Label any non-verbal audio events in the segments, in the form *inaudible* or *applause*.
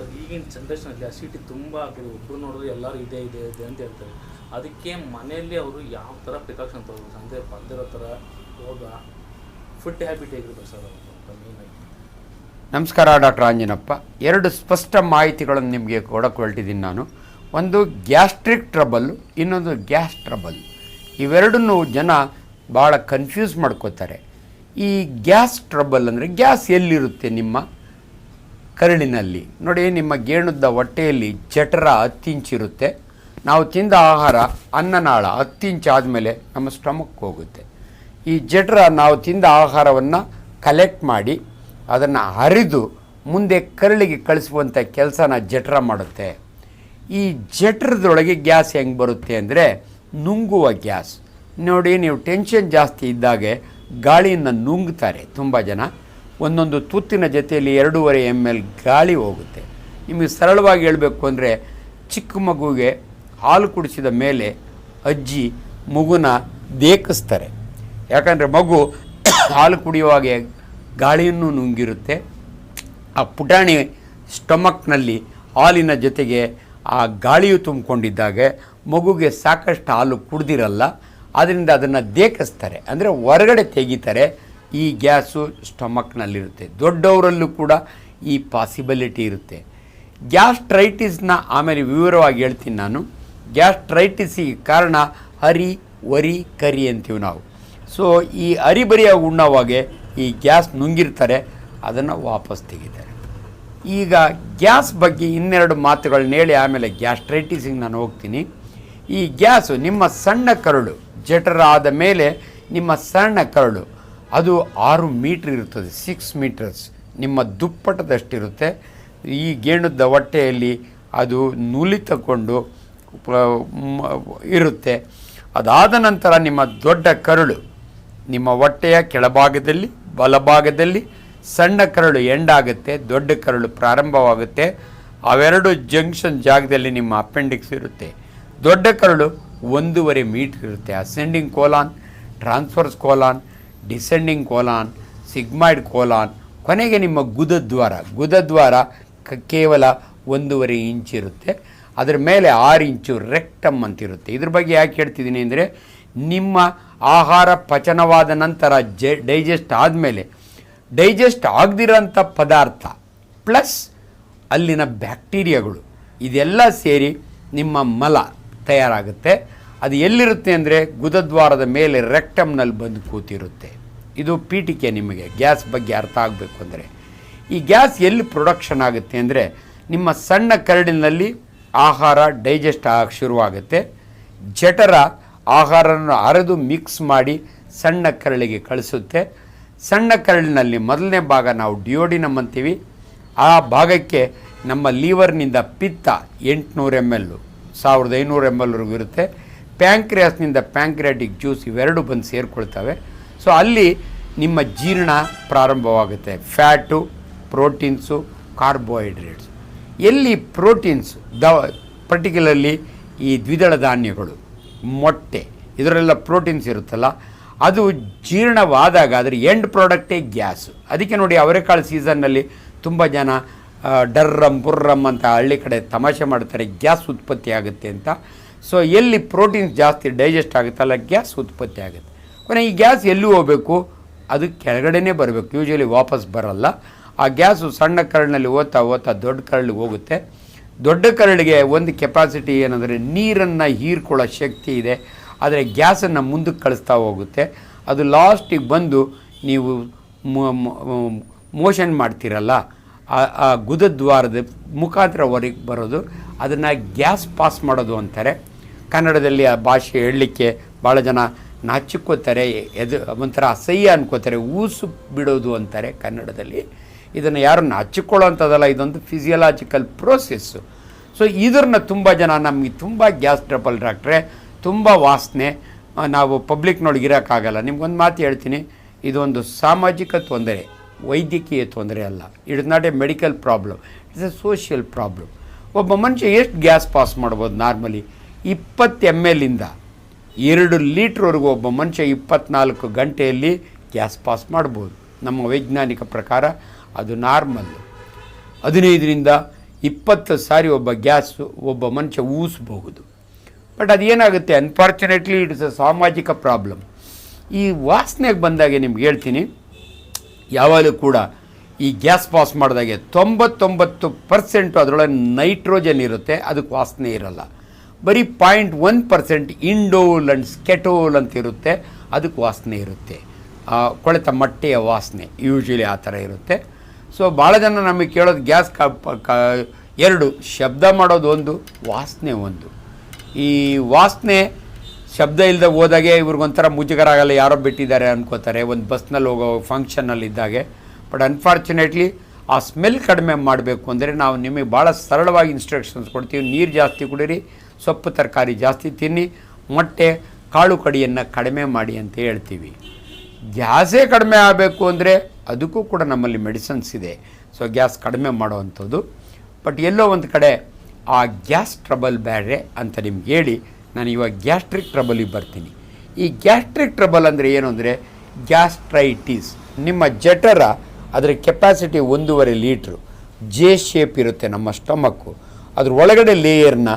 Sir, ಈಗಿನ ಜನ್ರೇಷನಲ್ಲಿ ಸೀಟಿ ತುಂಬ ಆಗ್ತದೆ ಒಬ್ಬರು ನೋಡಿದ್ರೆ ಎಲ್ಲರೂ ಇದೆ ಇದೆ ಇದೆ ಅಂತ ಹೇಳ್ತಾರೆ. ಅದಕ್ಕೆ ಮನೆಯಲ್ಲಿ ಅವರು ಯಾವ ಥರ ಪ್ರಿಕಾಷನ್ ತಗೋಬೇಕು? ಅಂದರೆ ಬಂದಿರೋ ಥರ ಯೋಗ ಫುಡ್ ಹ್ಯಾಬಿಟ್ ಹೇಗಿರ್ಬೇಕು ಸರ್ ನಮಸ್ಕಾರ, ಡಾಕ್ಟರ್ ಆಂಜನಪ್ಪ. ಎರಡು ಸ್ಪಷ್ಟ ಮಾಹಿತಿಗಳನ್ನು ನಿಮಗೆ ಕೊಡಕ್ಕೆ ಹೊರಟಿದ್ದೀನಿ ನಾನು. ಒಂದು ಗ್ಯಾಸ್ಟ್ರಿಕ್ ಟ್ರಬಲ್, ಇನ್ನೊಂದು ಗ್ಯಾಸ್ ಟ್ರಬಲ್. ಇವೆರಡನ್ನೂ ಜನ ಭಾಳ ಕನ್ಫ್ಯೂಸ್ ಮಾಡ್ಕೋತಾರೆ. ಈ ಗ್ಯಾಸ್ ಟ್ರಬಲ್ ಅಂದರೆ ಗ್ಯಾಸ್ ಎಲ್ಲಿರುತ್ತೆ ನಿಮ್ಮ? ಕರಳಿನಲ್ಲಿ. ನೋಡಿ, ನಿಮ್ಮ ಗೇಣುದ್ದ ಹೊಟ್ಟೆಯಲ್ಲಿ ಜಠರ ಹತ್ತಿಂಚಿರುತ್ತೆ. ನಾವು ತಿಂದ ಆಹಾರ ಅನ್ನನಾಳ ಹತ್ತಿಂಚಾದ ಮೇಲೆ ಆದಮೇಲೆ ನಮ್ಮ ಸ್ಟಮಕ್ ಹೋಗುತ್ತೆ. ಈ ಜಠರ ನಾವು ತಿಂದ ಆಹಾರವನ್ನು ಕಲೆಕ್ಟ್ ಮಾಡಿ ಅದನ್ನು ಹರಿದು ಮುಂದೆ ಕರಳಿಗೆ ಕಳಿಸುವಂಥ ಕೆಲಸನ ಜಠರ ಮಾಡುತ್ತೆ. ಈ ಜಠರದೊಳಗೆ ಗ್ಯಾಸ್ ಹೆಂಗೆ ಬರುತ್ತೆ ಅಂದರೆ ನುಂಗುವ ಗ್ಯಾಸ್. ನೋಡಿ, ನೀವು ಟೆನ್ಷನ್ ಜಾಸ್ತಿ ಇದ್ದಾಗೆ ಗಾಳಿಯನ್ನು ನುಂಗ್ತಾರೆ ತುಂಬ ಜನ. ಒಂದೊಂದು ತುತ್ತಿನ ಜೊತೆಯಲ್ಲಿ ಎರಡೂವರೆ ಎಂ ಎಲ್ ಗಾಳಿ ಹೋಗುತ್ತೆ. ನಿಮಗೆ ಸರಳವಾಗಿ ಹೇಳಬೇಕು ಅಂದರೆ ಚಿಕ್ಕ ಮಗುವಿಗೆ ಹಾಲು ಕುಡಿಸಿದ ಮೇಲೆ ಅಜ್ಜಿ, ಮಗುನ ದೇಕಿಸ್ತಾರೆ. ಯಾಕಂದರೆ ಮಗು *coughs* ಹಾಲು ಕುಡಿಯುವಾಗೆ ಗಾಳಿಯನ್ನು ನುಂಗಿರುತ್ತೆ. ಆ ಪುಟಾಣಿ ಸ್ಟೊಮಕ್ನಲ್ಲಿ ಹಾಲಿನ ಜೊತೆಗೆ ಆ ಗಾಳಿಯು ತುಂಬಿಕೊಂಡಿದ್ದಾಗ ಮಗುಗೆ ಸಾಕಷ್ಟು ಹಾಲು ಕುಡ್ದಿರಲ್ಲ. ಆದ್ದರಿಂದ ಅದನ್ನು ದೇಕಿಸ್ತಾರೆ. ಅಂದರೆ ಹೊರಗಡೆ ತೆಗಿತಾರೆ. ಈ ಗ್ಯಾಸು ಸ್ಟಮಕ್ನಲ್ಲಿರುತ್ತೆ. ದೊಡ್ಡವರಲ್ಲೂ ಕೂಡ ಈ ಪಾಸಿಬಿಲಿಟಿ ಇರುತ್ತೆ. ಗ್ಯಾಸ್ಟ್ರೈಟಿಸ್ನ ಆಮೇಲೆ ವಿವರವಾಗಿ ಹೇಳ್ತೀನಿ ನಾನು. ಗ್ಯಾಸ್ಟ್ರೈಟಿಸಿಗೆ ಕಾರಣ ಹರಿ, ವರಿ, ಕರಿ ಅಂತೀವಿ ನಾವು. ಸೊ ಈ ಅರಿಬರಿಯಾಗಿ ಉಣ್ಣವಾಗೆ ಈ ಗ್ಯಾಸ್ ನುಂಗಿರ್ತಾರೆ, ಅದನ್ನು ವಾಪಸ್ ತೆಗಿತಾರೆ. ಈಗ ಗ್ಯಾಸ್ ಬಗ್ಗೆ ಇನ್ನೆರಡು ಮಾತುಗಳನ್ನ ಹೇಳಿ ಆಮೇಲೆ ಗ್ಯಾಸ್ಟ್ರೈಟಿಸಿಗೆ ನಾನು ಹೋಗ್ತೀನಿ. ಈ ಗ್ಯಾಸು ನಿಮ್ಮ ಸಣ್ಣ ಕರಳು ಜಠರ ಆದ ಮೇಲೆ ನಿಮ್ಮ ಸಣ್ಣ ಕರಳು ಅದು ಆರು ಮೀಟ್ರ್ ಇರುತ್ತದೆ ಸಿಕ್ಸ್ ಮೀಟರ್ಸ್ ನಿಮ್ಮ ದುಪ್ಪಟದಷ್ಟಿರುತ್ತೆ. ಈ ಗೇಣುದ್ದ ಹೊಟ್ಟೆಯಲ್ಲಿ ಅದು ನುಲಿ ತಗೊಂಡು ಇರುತ್ತೆ. ಅದಾದ ನಂತರ ನಿಮ್ಮ ದೊಡ್ಡ ಕರಳು, ನಿಮ್ಮ ಹೊಟ್ಟೆಯ ಕೆಳಭಾಗದಲ್ಲಿ, ಬಲಭಾಗದಲ್ಲಿ ಸಣ್ಣ ಕರಳು ಎಂಡಾಗುತ್ತೆ, ದೊಡ್ಡ ಕರಳು ಪ್ರಾರಂಭವಾಗುತ್ತೆ. ಅವೆರಡು ಜಂಕ್ಷನ್ ಜಾಗದಲ್ಲಿ ನಿಮ್ಮ ಅಪೆಂಡಿಕ್ಸ್ ಇರುತ್ತೆ. ದೊಡ್ಡ ಕರಳು ಒಂದೂವರೆ ಮೀಟ್ರ್ ಇರುತ್ತೆ. Ascending colon transverse colon descending colon, sigmoid colon, ಕೊನೆಗೆ ನಿಮ್ಮ ಗುದದ್ವಾರ. ಗುದದ್ವಾರ ಕ- ಕೇವಲ ಒಂದೂವರೆ ಇಂಚ್ ಇರುತ್ತೆ. ಅದರ ಮೇಲೆ ಆರು ಇಂಚು ರೆಕ್ಟಮ್ ಅಂತಿರುತ್ತೆ. ಇದ್ರ ಬಗ್ಗೆ ಯಾಕೆ ಹೇಳ್ತಿದ್ದೀನಿ ಅಂದರೆ, ನಿಮ್ಮ ಆಹಾರ ಪಚನವಾದ ನಂತರ ಜೆ ಡೈಜೆಸ್ಟ್ ಆದಮೇಲೆ, ಡೈಜೆಸ್ಟ್ ಆಗದಿರೋಂಥ ಪದಾರ್ಥ ಪ್ಲಸ್ ಅಲ್ಲಿನ ಬ್ಯಾಕ್ಟೀರಿಯಾಗಳು, ಇದೆಲ್ಲ ಸೇರಿ ನಿಮ್ಮ ಮಲ ತಯಾರಾಗುತ್ತೆ. ಅದು ಎಲ್ಲಿರುತ್ತೆ ಅಂದರೆ ಗುದದ್ವಾರದ ಮೇಲೆ ರೆಕ್ಟಮ್ನಲ್ಲಿ ಬಂದು ಕೂತಿರುತ್ತೆ. ಇದು ಪೀಠಿಕೆ ನಿಮಗೆ, ಗ್ಯಾಸ್ ಬಗ್ಗೆ ಅರ್ಥ ಆಗಬೇಕು ಅಂದರೆ. ಈ ಗ್ಯಾಸ್ ಎಲ್ಲಿ ಪ್ರೊಡಕ್ಷನ್ ಆಗುತ್ತೆ ಅಂದರೆ ನಿಮ್ಮ ಸಣ್ಣ ಕರಡಿನಲ್ಲಿ ಆಹಾರ ಡೈಜೆಸ್ಟ್ ಆಗಕ್ಕೆ ಶುರುವಾಗುತ್ತೆ. ಜಠರ ಆಹಾರವನ್ನು ಅರೆದು ಮಿಕ್ಸ್ ಮಾಡಿ ಸಣ್ಣ ಕರಳಿಗೆ ಕಳಿಸುತ್ತೆ. ಸಣ್ಣ ಕರಳಿನಲ್ಲಿ ಮೊದಲನೇ ಭಾಗ ನಾವು ಡಿಯೋಡಿನಮ್ ಅಂತೀವಿ. ಆ ಭಾಗಕ್ಕೆ ನಮ್ಮ ಲೀವರ್ನಿಂದ ಪಿತ್ತ ಎಂಟುನೂರು ಎಂ ಎಲ್ಲು ಸಾವಿರದ ಐನೂರು ಎಂ ಎಲ್ವರೆಗೂ ಇರುತ್ತೆ. ಪ್ಯಾಂಕ್ರಿಯಾಸ್ನಿಂದ ಪ್ಯಾಂಕ್ರಿಯಾಟಿಕ್ ಜ್ಯೂಸ್ ಇವೆರಡು ಬಂದು ಸೇರಿಕೊಳ್ತವೆ. ಸೊ ಅಲ್ಲಿ ನಿಮ್ಮ ಜೀರ್ಣ ಪ್ರಾರಂಭವಾಗುತ್ತೆ. Fat, proteins, carbohydrates. ಎಲ್ಲಿ ಪ್ರೋಟೀನ್ಸ್ ದ, ಪರ್ಟಿಕ್ಯುಲರ್ಲಿ ಈ ದ್ವಿದಳ ಧಾನ್ಯಗಳು, ಮೊಟ್ಟೆ, ಇದರಲ್ಲೆಲ್ಲ ಪ್ರೋಟೀನ್ಸ್ ಇರುತ್ತಲ್ಲ, ಅದು ಜೀರ್ಣವಾದಾಗ ಅದರ ಎಂಡ್ ಪ್ರಾಡಕ್ಟೇ ಗ್ಯಾಸು. ಅದಕ್ಕೆ ನೋಡಿ ಅವರೆಕಾಳು ಸೀಸನ್ನಲ್ಲಿ ತುಂಬ ಜನ ಡರ್ರಮ್ ಬುರ್ರಮ್ ಅಂತ ಹಳ್ಳಿ ಕಡೆ ತಮಾಷೆ ಮಾಡ್ತಾರೆ, ಗ್ಯಾಸ್ ಉತ್ಪತ್ತಿ ಆಗುತ್ತೆ ಅಂತ. ಸೊ ಎಲ್ಲಿ ಪ್ರೋಟೀನ್ಸ್ ಜಾಸ್ತಿ ಡೈಜೆಸ್ಟ್ ಆಗುತ್ತಲ್ಲ ಗ್ಯಾಸ್ ಉತ್ಪತ್ತಿ ಆಗುತ್ತೆ. ಕೊನೆ ಈ ಗ್ಯಾಸ್ ಎಲ್ಲಿ ಹೋಗಬೇಕು? ಅದು ಕೆಳಗಡೆನೇ ಬರಬೇಕು. ಯೂಶಲಿ ವಾಪಸ್ ಬರಲ್ಲ. ಆ ಗ್ಯಾಸು ಸಣ್ಣ ಕರಳಿನಲ್ಲಿ ಓದ್ತಾ ಓದ್ತಾ ದೊಡ್ಡ ಕರಳಿಗೆ ಹೋಗುತ್ತೆ. ದೊಡ್ಡ ಕರಳಿಗೆ ಒಂದು ಕೆಪಾಸಿಟಿ ಏನಂದರೆ ನೀರನ್ನು ಹೀರ್ಕೊಳ್ಳೋ ಶಕ್ತಿ ಇದೆ. ಆದರೆ ಗ್ಯಾಸನ್ನು ಮುಂದಕ್ಕೆ ಕಳಿಸ್ತಾ ಹೋಗುತ್ತೆ. ಅದು ಲಾಸ್ಟಿಗೆ ಬಂದು ನೀವು ಮೋಷನ್ ಮಾಡ್ತೀರಲ್ಲ, ಆ- ಆ ಗುದದ್ವಾರದ ಮುಖಾಂತರ ಹೊರಗೆ ಬರೋದು, ಅದನ್ನು ಗ್ಯಾಸ್ ಪಾಸ್ ಮಾಡೋದು ಅಂತಾರೆ. ಕನ್ನಡದಲ್ಲಿ ಆ ಭಾಷೆ ಹೇಳಲಿಕ್ಕೆ ಭಾಳ ಜನ ನಾಚಿಕೋತಾರೆ, ಎದು ಒಂಥರ ಅಸಹ್ಯ ಅನ್ಕೋತಾರೆ, ಊಸು ಬಿಡೋದು ಅಂತಾರೆ ಕನ್ನಡದಲ್ಲಿ. ಇದನ್ನು ಯಾರು ನಾಚಿಕೊಳ್ಳೋ ಅಂಥದ್ದಲ್ಲ ಇದೊಂದು ಫಿಸಿಯಲಾಜಿಕಲ್ ಪ್ರೋಸೆಸ್ಸು ಸೊ ಇದನ್ನ ತುಂಬ ಜನ ನಮಗೆ ತುಂಬ ಗ್ಯಾಸ್ ಟ್ರಬಲ್ ಡಾಕ್ಟ್ರೆ, ತುಂಬ ವಾಸನೆ ನಾವು ಪಬ್ಲಿಕ್ನೊಳಗೆ ಇರೋಕ್ಕಾಗಲ್ಲ. ನಿಮ್ಗೊಂದು ಮಾತು ಹೇಳ್ತೀನಿ, ಇದೊಂದು ಸಾಮಾಜಿಕ ತೊಂದರೆ, ವೈದ್ಯಕೀಯ ತೊಂದರೆ ಅಲ್ಲ. It's not a medical problem it's a social problem ಒಬ್ಬ ಮನುಷ್ಯ ಎಷ್ಟು ಗ್ಯಾಸ್ ಪಾಸ್ ಮಾಡ್ಬೋದು ನಾರ್ಮಲಿ? ಇಪ್ಪತ್ತು ಎಂ ಎಲ್ಲಿಂದ ಎರಡು ಲೀಟ್ರ್ವರೆಗೂ ಒಬ್ಬ ಮನುಷ್ಯ ಇಪ್ಪತ್ನಾಲ್ಕು ಗಂಟೆಯಲ್ಲಿ ಗ್ಯಾಸ್ ಪಾಸ್ ಮಾಡ್ಬೋದು. ನಮ್ಮ ವೈಜ್ಞಾನಿಕ ಪ್ರಕಾರ ಅದು ನಾರ್ಮಲ್. ಹದಿನೈದರಿಂದ ಇಪ್ಪತ್ತು ಸಾರಿ ಒಬ್ಬ ಗ್ಯಾಸ್ ಒಬ್ಬ ಮನುಷ್ಯ ಊಸಬಹುದು. ಬಟ್ ಅದೇನಾಗುತ್ತೆ? ಅನ್ಫಾರ್ಚುನೇಟ್ಲಿ ಇಟ್ಸ್ ಅ ಸಾಮಾಜಿಕ ಪ್ರಾಬ್ಲಮ್. ಈ ವಾಸನೆಗೆ ಬಂದಾಗೆ ನಿಮ್ಗೆ ಹೇಳ್ತೀನಿ, ಯಾವಾಗಲೂ ಕೂಡ ಈ ಗ್ಯಾಸ್ ಪಾಸ್ ಮಾಡಿದಾಗೆ ತೊಂಬತ್ತೊಂಬತ್ತು ಪರ್ಸೆಂಟು ಅದರೊಳಗೆ ನೈಟ್ರೋಜನ್ ಇರುತ್ತೆ, ಅದಕ್ಕೆ ವಾಸನೆ ಇರಲ್ಲ. ಬರೀ point one percent indole and skatole ಅಂತ ಇರುತ್ತೆ. ಅದಕ್ಕೆ ವಾಸನೆ ಇರುತ್ತೆ. ಕೊಳೆತ ಮಟ್ಟೆಯ ವಾಸನೆ ಯೂಶ್ವಲಿ ಆ ಥರ ಇರುತ್ತೆ. ಸೊ ಭಾಳ ಜನ ನಮಗೆ ಕೇಳೋದು ಗ್ಯಾಸ್ ಕ ಎರಡು, ಶಬ್ದ ಮಾಡೋದು ಒಂದು, ವಾಸನೆ ಒಂದು. ಈ ವಾಸನೆ, ಶಬ್ದ ಇಲ್ಲದೆ ಹೋದಾಗೆ ಇವ್ರಿಗೊಂಥರ ಮುಜುಗರ ಆಗಲ್ಲ ಯಾರೋ ಬಿಟ್ಟಿದ್ದಾರೆ ಅನ್ಕೋತಾರೆ. ಒಂದು ಬಸ್ನಲ್ಲಿ ಹೋಗೋ ಫಂಕ್ಷನಲ್ಲಿ ಇದ್ದಾಗೆ. ಬಟ್ ಅನ್ಫಾರ್ಚುನೇಟ್ಲಿ ಆ ಸ್ಮೆಲ್ ಕಡಿಮೆ ಮಾಡಬೇಕು ಅಂದರೆ ನಾವು ನಿಮಗೆ ಭಾಳ ಸರಳವಾಗಿ ಇನ್ಸ್ಟ್ರಕ್ಷನ್ಸ್ ಕೊಡ್ತೀವಿ. ನೀರು ಜಾಸ್ತಿ ಕುಡೀರಿ ಸೊಪ್ಪು ತರಕಾರಿ ಜಾಸ್ತಿ ತಿನ್ನಿ, ಮೊಟ್ಟೆ ಕಾಳು ಕಡಿಯನ್ನು ಕಡಿಮೆ ಮಾಡಿ ಅಂತ ಹೇಳ್ತೀವಿ. ಗ್ಯಾಸೇ ಕಡಿಮೆ ಆಗಬೇಕು ಅಂದರೆ ಅದಕ್ಕೂ ಕೂಡ ನಮ್ಮಲ್ಲಿ ಮೆಡಿಸನ್ಸ್ ಇದೆ. ಸೊ ಗ್ಯಾಸ್ ಕಡಿಮೆ ಮಾಡುವಂಥದ್ದು ಬಟ್ ಎಲ್ಲೋ ಒಂದು ಕಡೆ ಆ ಗ್ಯಾಸ್ ಟ್ರಬಲ್ ಬೇರೆ ಅಂತ ನಿಮ್ಗೆ ಹೇಳಿ, ನಾನು ಇವಾಗ ಗ್ಯಾಸ್ಟ್ರಿಕ್ ಟ್ರಬಲಿಗೆ ಬರ್ತೀನಿ. ಈ ಗ್ಯಾಸ್ಟ್ರಿಕ್ ಟ್ರಬಲ್ ಅಂದರೆ ಏನು ಅಂದರೆ ಗ್ಯಾಸ್ಟ್ರೈಟಿಸ್. ನಿಮ್ಮ ಜಠರ ಅದರ ಕೆಪಾಸಿಟಿ ಒಂದೂವರೆ ಲೀಟ್ರು. ಜೆ ಶೇಪ್ ಇರುತ್ತೆ ನಮ್ಮ ಸ್ಟಮಕ್ಕು ಅದ್ರ ಒಳಗಡೆ ಲೇಯರ್ನ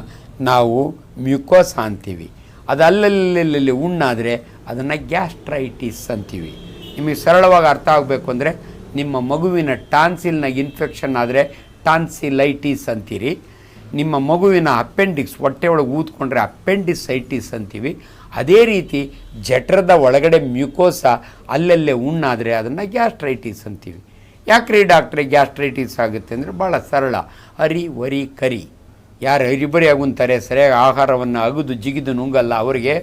ನಾವು ಮ್ಯುಕೋಸ ಅಂತೀವಿ. ಅದು ಅಲ್ಲಲ್ಲಿ ಉಣ್ಣಾದರೆ ಅದನ್ನು ಗ್ಯಾಸ್ಟ್ರೈಟಿಸ್ ಅಂತೀವಿ. ನಿಮಗೆ ಸರಳವಾಗಿ ಅರ್ಥ ಆಗಬೇಕು ಅಂದರೆ ನಿಮ್ಮ ಮಗುವಿನ ಟಾನ್ಸಿಲ್ನಾಗ ಇನ್ಫೆಕ್ಷನ್ ಆದರೆ ಟಾನ್ಸಿಲೈಟಿಸ್ ಅಂತೀರಿ. ನಿಮ್ಮ ಮಗುವಿನ ಅಪೆಂಡಿಕ್ಸ್ ಹೊಟ್ಟೆ ಒಳಗೆ ಊದ್ಕೊಂಡ್ರೆ ಅಪೆಂಡಿಸೈಟಿಸ್ ಅಂತೀವಿ. ಅದೇ ರೀತಿ ಜಠರದ ಒಳಗಡೆ ಮ್ಯುಕೋಸ ಅಲ್ಲಲ್ಲೇ ಉಣ್ಣಾದರೆ ಅದನ್ನು ಗ್ಯಾಸ್ಟ್ರೈಟಿಸ್ ಅಂತೀವಿ. ಯಾಕ್ರಿ ಡಾಕ್ಟ್ರೆ ಗ್ಯಾಸ್ಟ್ರೈಟಿಸ್ ಆಗುತ್ತೆ ಅಂದರೆ ಭಾಳ ಸರಳ. Hurry, worry, curry. ಯಾರು ಹರಿಬರಿ ಆಗುಂತಾರೆ ಸರಿಯಾಗಿ ಆಹಾರವನ್ನು ಅಗಿದು ಜಿಗಿದು ನುಂಗಲ್ಲ. ಅವರಿಗೆ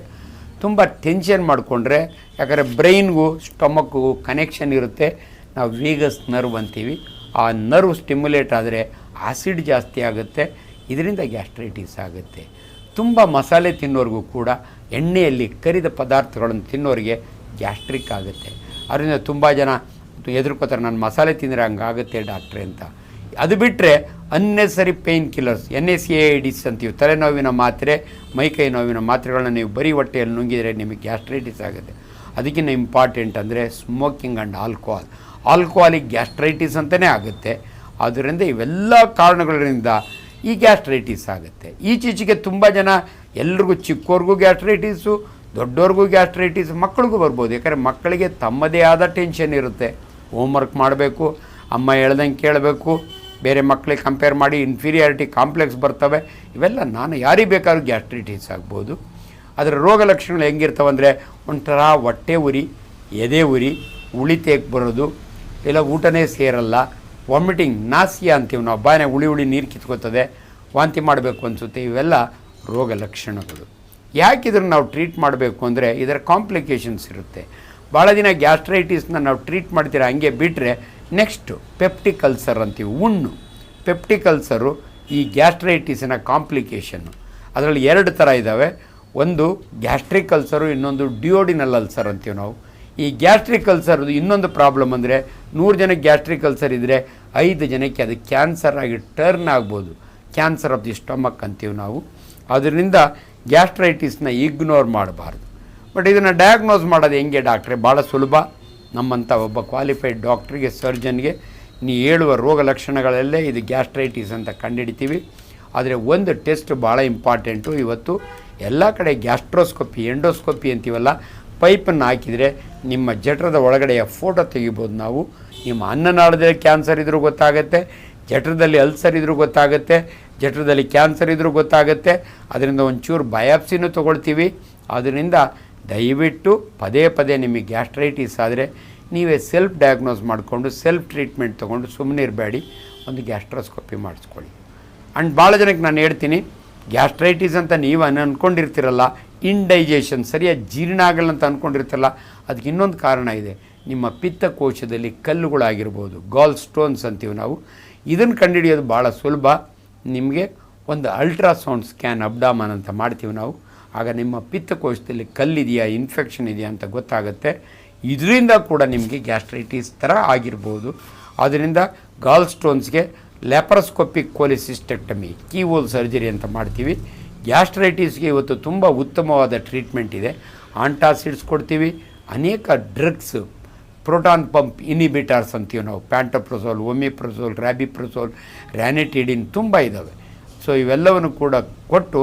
ತುಂಬ ಟೆನ್ಷನ್ ಮಾಡಿಕೊಂಡ್ರೆ, ಯಾಕಂದರೆ ಬ್ರೈನ್ಗೂ ಸ್ಟಮಕ್ಗೂ ಕನೆಕ್ಷನ್ ಇರುತ್ತೆ. ನಾವು ವೀಗಸ್ ನರ್ವ್ ಅಂತೀವಿ. ಆ ನರ್ವ್ ಸ್ಟಿಮ್ಯುಲೇಟ್ ಆದರೆ ಆಸಿಡ್ ಜಾಸ್ತಿ ಆಗುತ್ತೆ. ಇದರಿಂದ ಗ್ಯಾಸ್ಟ್ರೈಟಿಸ್ ಆಗುತ್ತೆ. ತುಂಬ ಮಸಾಲೆ ತಿನ್ನೋರಿಗೂ ಕೂಡ ಎಣ್ಣೆಯಲ್ಲಿ ಕರಿದ ಪದಾರ್ಥಗಳನ್ನು ತಿನ್ನೋರಿಗೆ ಗ್ಯಾಸ್ಟ್ರಿಕ್ ಆಗುತ್ತೆ. ಅದರಿಂದ ತುಂಬ ಜನ ಎದುರ್ಕೋತಾರೆ, ನಾನು ಮಸಾಲೆ ತಿಂದರೆ ಹಂಗಾಗುತ್ತೆ ಡಾಕ್ಟ್ರೆ ಅಂತ. ಅದು ಬಿಟ್ಟರೆ unnecessary painkillers N S A IDs ಅಂತೀವಿ. ತಲೆನೋವಿನ ಮಾತ್ರೆ ಮೈಕೈ ನೋವಿನ ಮಾತ್ರೆಗಳನ್ನ ನೀವು ಬರೀ ಹೊಟ್ಟೆಯಲ್ಲಿ ನುಂಗಿದರೆ ನಿಮಗೆ ಗ್ಯಾಸ್ಟ್ರೈಟಿಸ್ ಆಗುತ್ತೆ. ಅದಕ್ಕಿಂತ ಇಂಪಾರ್ಟೆಂಟ್ ಅಂದರೆ smoking and alcohol alcoholic gastritis ಅಂತಲೇ ಆಗುತ್ತೆ. ಆದ್ದರಿಂದ ಇವೆಲ್ಲ ಕಾರಣಗಳಿಂದ ಈ ಗ್ಯಾಸ್ಟ್ರೈಟಿಸ್ ಆಗುತ್ತೆ. ಈಚೀಚೆಗೆ ತುಂಬ ಜನ ಎಲ್ರಿಗೂ ಚಿಕ್ಕವ್ರಿಗೂ ಗ್ಯಾಸ್ಟ್ರೈಟಿಸು ದೊಡ್ಡವ್ರಿಗೂ ಗ್ಯಾಸ್ಟ್ರೈಟಿಸ್ ಮಕ್ಕಳಿಗೂ ಬರ್ಬೋದು. ಯಾಕಂದರೆ ಮಕ್ಕಳಿಗೆ ತಮ್ಮದೇ ಆದ ಟೆನ್ಷನ್ ಇರುತ್ತೆ. ಹೋಮ್ವರ್ಕ್ ಮಾಡಬೇಕು, ಅಮ್ಮ ಹೇಳ್ದಂಗೆ ಕೇಳಬೇಕು ಬೇರೆ ಮಕ್ಕಳಿಗೆ ಕಂಪೇರ್ ಮಾಡಿ ಇನ್ಫೀರಿಯಾರಿಟಿ ಕಾಂಪ್ಲೆಕ್ಸ್ ಬರ್ತವೆ. ಇವೆಲ್ಲ ನಾನು ಯಾರಿಗೆ ಬೇಕಾದ್ರೂ ಗ್ಯಾಸ್ಟ್ರಿಟಿಸ್ ಆಗ್ಬೋದು. ಅದರ ರೋಗ ಲಕ್ಷಣಗಳು ಹೆಂಗಿರ್ತವೆ ಅಂದರೆ ಒಂಥರ ಹೊಟ್ಟೆ ಉರಿ, ಎದೆ ಉರಿ ಉಳಿತೇಕ್ ಬರೋದು, ಇಲ್ಲ ಊಟನೇ ಸೇರಲ್ಲ ವಾಮಿಟಿಂಗ್ ನಾಸಿಯಾ ಅಂತೀವಿ ನಾವು ಬಾಯನೆ ಉಳಿ ಉಳಿ ನೀರು ಕಿತ್ಕೋತದೆ, ವಾಂತಿ ಮಾಡಬೇಕು ಅನಿಸುತ್ತೆ. ಇವೆಲ್ಲ ರೋಗ ಲಕ್ಷಣಗಳು. ಯಾಕೆ ಇದನ್ನು ನಾವು ಟ್ರೀಟ್ ಮಾಡಬೇಕು ಅಂದರೆ ಇದರ ಕಾಂಪ್ಲಿಕೇಶನ್ಸ್ ಇರುತ್ತೆ. ಭಾಳ ದಿನ ಗ್ಯಾಸ್ಟ್ರೈಟಿಸ್ನ ನಾವು ಟ್ರೀಟ್ ಮಾಡ್ತೀರ ಹಂಗೆ ಬಿಟ್ಟರೆ ನೆಕ್ಸ್ಟು ಪೆಪ್ಟಿಕಲ್ಸರ್ ಅಂತೀವಿ ಹುಣ್ಣು ಪೆಪ್ಟಿಕಲ್ಸರು ಈ ಗ್ಯಾಸ್ಟ್ರೈಟಿಸಿನ ಕಾಂಪ್ಲಿಕೇಶನ್ನು ಅದರಲ್ಲಿ ಎರಡು ಥರ ಇದ್ದಾವೆ ಒಂದು ಗ್ಯಾಸ್ಟ್ರಿಕ್ ಅಲ್ಸರು ಇನ್ನೊಂದು ಡಿಯೋಡಿನಲ್ ಅಲ್ಸರ್ ಅಂತೀವಿ ನಾವು. ಈ ಗ್ಯಾಸ್ಟ್ರಿಕ್ ಅಲ್ಸರ್ದು ಇನ್ನೊಂದು ಪ್ರಾಬ್ಲಮ್ ಅಂದರೆ ನೂರು ಜನಕ್ಕೆ ಗ್ಯಾಸ್ಟ್ರಿಕ್ ಅಲ್ಸರ್ ಇದ್ದರೆ ಐದು ಜನಕ್ಕೆ ಅದು ಕ್ಯಾನ್ಸರ್ ಆಗಿ ಟರ್ನ್ ಆಗ್ಬೋದು. ಕ್ಯಾನ್ಸರ್ ಆಫ್ ದಿ ಸ್ಟಮಕ್ ಅಂತೀವಿ ನಾವು. ಅದರಿಂದ ಗ್ಯಾಸ್ಟ್ರೈಟಿಸ್ನ ಇಗ್ನೋರ್ ಮಾಡಬಾರ್ದು. ಬಟ್ ಇದನ್ನು ಡಯಾಗ್ನೋಸ್ ಮಾಡೋದು ಹೆಂಗೆ ಡಾಕ್ಟ್ರೆ? ಭಾಳ ಸುಲಭ. ನಮ್ಮಂಥ ಒಬ್ಬ ಕ್ವಾಲಿಫೈಡ್ ಡಾಕ್ಟ್ರಿಗೆ ಸರ್ಜನ್ಗೆ ನೀ ಹೇಳುವ ರೋಗ ಲಕ್ಷಣಗಳಲ್ಲೇ ಇದು ಗ್ಯಾಸ್ಟ್ರೈಟಿಸ್ ಅಂತ ಕಂಡುಹಿಡಿತೀವಿ. ಆದರೆ ಒಂದು ಟೆಸ್ಟ್ ಭಾಳ ಇಂಪಾರ್ಟೆಂಟು ಇವತ್ತು ಎಲ್ಲ ಕಡೆ ಗ್ಯಾಸ್ಟ್ರೋಸ್ಕೋಪಿ ಎಂಡೋಸ್ಕೋಪಿ ಅಂತೀವಲ್ಲ ಪೈಪನ್ನು ಹಾಕಿದರೆ ನಿಮ್ಮ ಜಠರದ ಒಳಗಡೆಯ ಫೋಟೋ ತೆಗಿಬೋದು ನಾವು. ನಿಮ್ಮ ಅನ್ನನಾಳದಲ್ಲಿ ಕ್ಯಾನ್ಸರ್ ಇದ್ದರೂ ಗೊತ್ತಾಗುತ್ತೆ, ಜಠರದಲ್ಲಿ ಅಲ್ಸರ್ ಇದ್ದರೂ ಗೊತ್ತಾಗುತ್ತೆ, ಜಠರದಲ್ಲಿ ಕ್ಯಾನ್ಸರ್ ಇದ್ದರೂ ಗೊತ್ತಾಗುತ್ತೆ. ಅದರಿಂದ ಒಂಚೂರು ಬಯಾಪ್ಸಿನೂ ತೊಗೊಳ್ತೀವಿ. ಅದರಿಂದ ದಯವಿಟ್ಟು ಪದೇ ಪದೇ ನಿಮಗೆ ಗ್ಯಾಸ್ಟ್ರೈಟಿಸ್ ಆದರೆ ನೀವೇ ಸೆಲ್ಫ್ ಡಯಾಗ್ನೋಸ್ ಮಾಡಿಕೊಂಡು ಸೆಲ್ಫ್ ಟ್ರೀಟ್ಮೆಂಟ್ ತೊಗೊಂಡು ಸುಮ್ಮನೆ ಇರಬೇಡಿ. ಒಂದು ಗ್ಯಾಸ್ಟ್ರೋಸ್ಕೋಪಿ ಮಾಡಿಸ್ಕೊಳ್ಳಿ. ಆ್ಯಂಡ್ ಭಾಳ ಜನಕ್ಕೆ ನಾನು ಹೇಳ್ತೀನಿ, ಗ್ಯಾಸ್ಟ್ರೈಟಿಸ್ ಅಂತ ನೀವು ಅನ್ಕೊಂಡಿರ್ತೀರಲ್ಲ ಇಂಡೈಜೇಷನ್ ಸರಿಯಾಗಿ ಜೀರ್ಣ ಆಗಲ್ಲ ಅಂತ ಅಂದ್ಕೊಂಡಿರ್ತಿರಲ್ಲ ಅದಕ್ಕೆ ಇನ್ನೊಂದು ಕಾರಣ ಇದೆ. ನಿಮ್ಮ ಪಿತ್ತಕೋಶದಲ್ಲಿ ಕಲ್ಲುಗಳಾಗಿರ್ಬೋದು ಗಾಲ್ ಸ್ಟೋನ್ಸ್ ಅಂತೀವಿ ನಾವು. ಇದನ್ನು ಕಂಡುಹಿಡಿಯೋದು ಭಾಳ ಸುಲಭ. ನಿಮಗೆ ಒಂದು ಅಲ್ಟ್ರಾಸೌಂಡ್ ಸ್ಕ್ಯಾನ್ ಅಬ್ಡಾಮನ್ ಅಂತ ಮಾಡ್ತೀವಿ ನಾವು. ಆಗ ನಿಮ್ಮ ಪಿತ್ತಕೋಶದಲ್ಲಿ ಕಲ್ಲಿದೆಯಾ ಇನ್ಫೆಕ್ಷನ್ ಇದೆಯಾ ಅಂತ ಗೊತ್ತಾಗುತ್ತೆ. ಇದರಿಂದ ಕೂಡ ನಿಮಗೆ ಗ್ಯಾಸ್ಟ್ರೈಟಿಸ್ ಥರ ಆಗಿರ್ಬೋದು. ಆದ್ದರಿಂದ ಗಾಲ್ ಸ್ಟೋನ್ಸ್ಗೆ ಲ್ಯಾಪರೋಸ್ಕೋಪಿಕ್ ಕೋಲಿಸಿಸ್ಟೆಕ್ಟಮಿ ಕೀವೋಲ್ ಸರ್ಜರಿ ಅಂತ ಮಾಡ್ತೀವಿ. ಗ್ಯಾಸ್ಟ್ರೈಟಿಸ್ಗೆ ಇವತ್ತು ತುಂಬ ಉತ್ತಮವಾದ ಟ್ರೀಟ್ಮೆಂಟ್ ಇದೆ. ಆಂಟಾಸಿಡ್ಸ್ ಕೊಡ್ತೀವಿ. ಅನೇಕ ಡ್ರಗ್ಸ್ ಪ್ರೋಟಾನ್ ಪಂಪ್ ಇನಿಬಿಟಾರ್ಸ್ ಅಂತೀವಿ ನಾವು. ಪ್ಯಾಂಟೋಪ್ರೊಸೋಲ್ ಒಮಿಪ್ರೊಸೋಲ್ ರ್ಯಾಬಿಪ್ರೊಸೋಲ್ ರ್ಯಾನಿಟಿಡಿನ್ ತುಂಬ ಇದ್ದಾವೆ ಸೊ ಇವೆಲ್ಲವನ್ನು ಕೂಡ ಕೊಟ್ಟು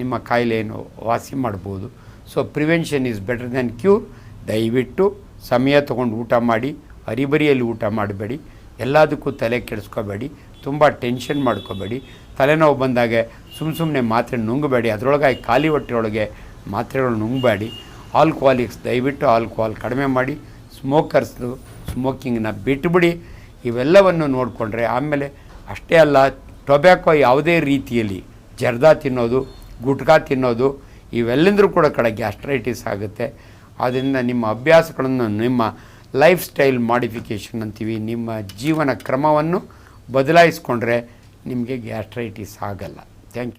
ನಿಮ್ಮ ಕಾಯಿಲೆಯನ್ನು ವಾಸಿ ಮಾಡ್ಬೋದು. So prevention is better than cure ದಯವಿಟ್ಟು ಸಮಯ ತೊಗೊಂಡು ಊಟ ಮಾಡಿ, ಅರಿಬರಿಯಲ್ಲಿ ಊಟ ಮಾಡಬೇಡಿ. ಎಲ್ಲದಕ್ಕೂ ತಲೆ ಕೆಡಿಸ್ಕೋಬೇಡಿ. ತುಂಬ ಟೆನ್ಷನ್ ಮಾಡ್ಕೋಬೇಡಿ. ತಲೆನೋವು ಬಂದಾಗ ಸುಮ್ಮ ಸುಮ್ಮನೆ ಮಾತ್ರೆ ನುಂಗಬೇಡಿ. ಅದರೊಳಗಾಗಿ ಖಾಲಿ ಹೊಟ್ಟೆಯೊಳಗೆ ಮಾತ್ರೆಗಳು ನುಂಗಬೇಡಿ. ಆಲ್ಕೋಹಾಲಿಕ್ಸ್ ದಯವಿಟ್ಟು ಆಲ್ಕೋಹಾಲ್ ಕಡಿಮೆ ಮಾಡಿ. ಸ್ಮೋಕರ್ಸ್ದು ಸ್ಮೋಕಿಂಗ್ನ ಬಿಟ್ಟುಬಿಡಿ ಇವೆಲ್ಲವನ್ನು ನೋಡಿಕೊಂಡ್ರೆ ಆಮೇಲೆ ಅಷ್ಟೇ ಅಲ್ಲ ಟೊಬ್ಯಾಕೋ ಯಾವುದೇ ರೀತಿಯಲ್ಲಿ ಜರ್ದಾ ತಿನ್ನೋದು ಗುಟ್ಕಾ ತಿನ್ನೋದು, ಇವೆಲ್ಲಂದ್ರೂ ಕೂಡ ಕಡೆ ಗ್ಯಾಸ್ಟ್ರೈಟಿಸ್ ಆಗುತ್ತೆ. ಆದ್ದರಿಂದ ನಿಮ್ಮ ಅಭ್ಯಾಸಗಳನ್ನು, ನಿಮ್ಮ ಲೈಫ್ ಸ್ಟೈಲ್ ಮಾಡಿಫಿಕೇಷನ್ ಅಂತೀವಿ, ನಿಮ್ಮ ಜೀವನ ಕ್ರಮವನ್ನು ಬದಲಾಯಿಸ್ಕೊಂಡ್ರೆ ನಿಮಗೆ ಗ್ಯಾಸ್ಟ್ರೈಟಿಸ್ ಆಗಲ್ಲ. Thank you.